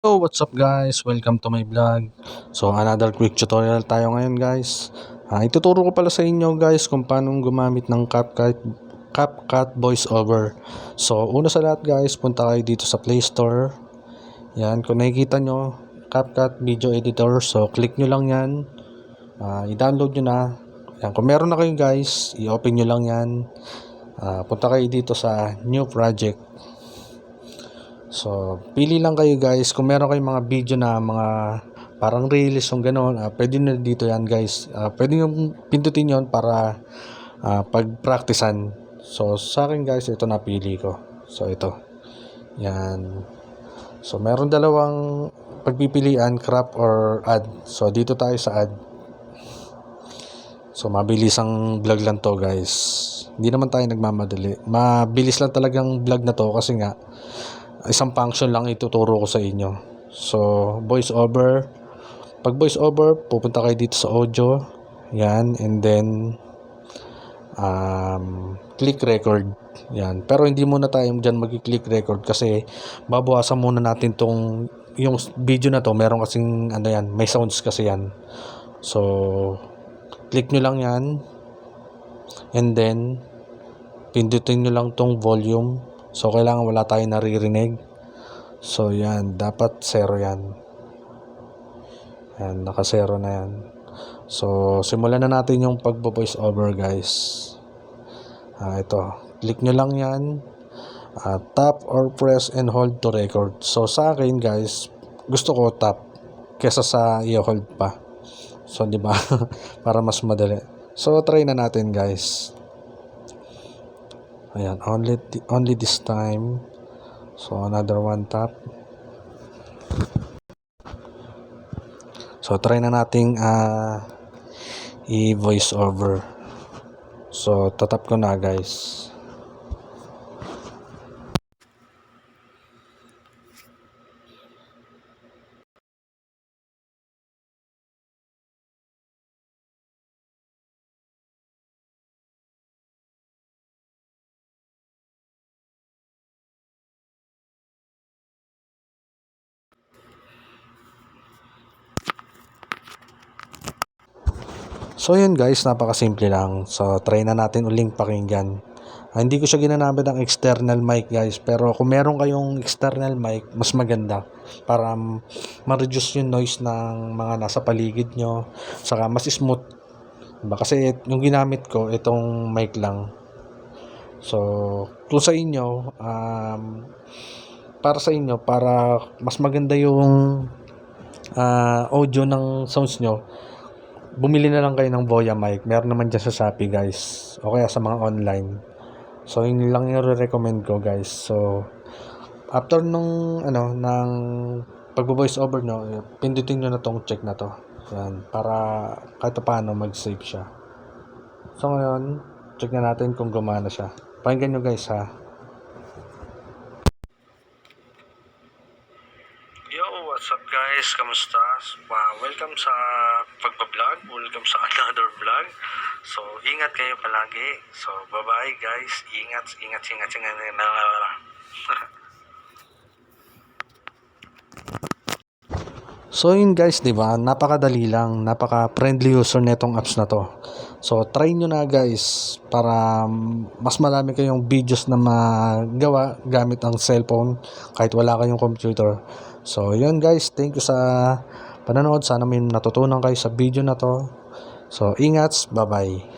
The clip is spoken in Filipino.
Hello, what's up guys? Welcome to my vlog. So, another quick tutorial tayo ngayon guys. Ah, ituturo ko pala sa inyo guys kung paano gumamit ng CapCut, CapCut VoiceOver. So, una sa lahat guys, punta kayo dito sa Play Store. Yan, kung nakikita nyo, CapCut Video Editor. So, click nyo lang yan. Ah, i-download nyo na. Yan, kung meron na kayo guys, i-open nyo lang yan. Ah, punta kayo dito sa New Project. So, pili lang kayo guys. Kung meron kayong mga video na mga parang reels yung gano'n, ah, pwede na dito yan guys. Ah, pwede yung pindutin yon para ah, pag-practicean. So, sa akin guys, ito napili ko. So, ito. Yan. So, meron dalawang pagpipilian, crop or add. So, dito tayo sa add. So, mabilis ang vlog lang to guys. Hindi naman tayo nagmamadali. Mabilis lang talagang vlog na to kasi nga, isang function lang ituturo ko sa inyo. So, voice over. Pag voice over, pupunta kayo dito sa audio. Yan. And then, um, click record. Yan. Pero hindi muna tayo dyan mag-click record kasi babawasan muna natin tong yung video na to. Meron kasing ano yan, may sounds kasi yan. So, click nyo lang yan. And then, pindutin nyo lang tong volume. So, kailangan wala tayong naririnig. So, yan. Dapat zero yan. Yan. Naka-zero na yan. So, simulan na natin yung pagbo-voice over, guys. Ah, ito. Click nyo lang yan. Ah, tap or press and hold to record. So, sa akin, guys, gusto ko tap kesa sa i-hold pa. So, di ba? Para mas madali. So, try na natin, guys. Ayan, only only this time. So another one tap. So try na nating uh, i-voice over. So tatap ko na guys. So yun guys, napakasimple lang. So try na natin uling pakinggan. Ah, hindi ko siya ginamit ng external mic guys, pero kung meron kayong external mic, mas maganda para ma-reduce yung noise ng mga nasa paligid nyo, saka mas smooth. Diba? Kasi yung ginamit ko, itong mic lang. So, kung sa inyo, um, para sa inyo, para mas maganda yung ah, audio ng sounds nyo, bumili na lang kayo ng Voya mic. Meron naman dyan sa Shopee, guys. O kaya sa mga online. So, yun lang yung recommend ko, guys. So, after nung, ano, ng pag-voice over no, eh, pindutin nyo na tong check na to. Yan. Para kahit pa paano mag-save siya. So, ngayon, check na natin kung gumana siya. Pakinggan nyo, guys, ha. Yo, what's up guys? Kamusta? Wow, welcome sa pagbablog. Welcome sa another vlog. So, ingat kayo palagi. So, bye-bye guys. Ingat, ingat, ingat, ingat. ingat. So yun guys, 'di ba? Napakadali lang, napaka-friendly user nitong apps na 'to. So try nyo na guys para mas marami kayong videos na magawa gamit ang cellphone kahit wala kayong computer. So yun guys, thank you sa panonood. Sana may natutunan kayo sa video na 'to. So ingat, bye-bye.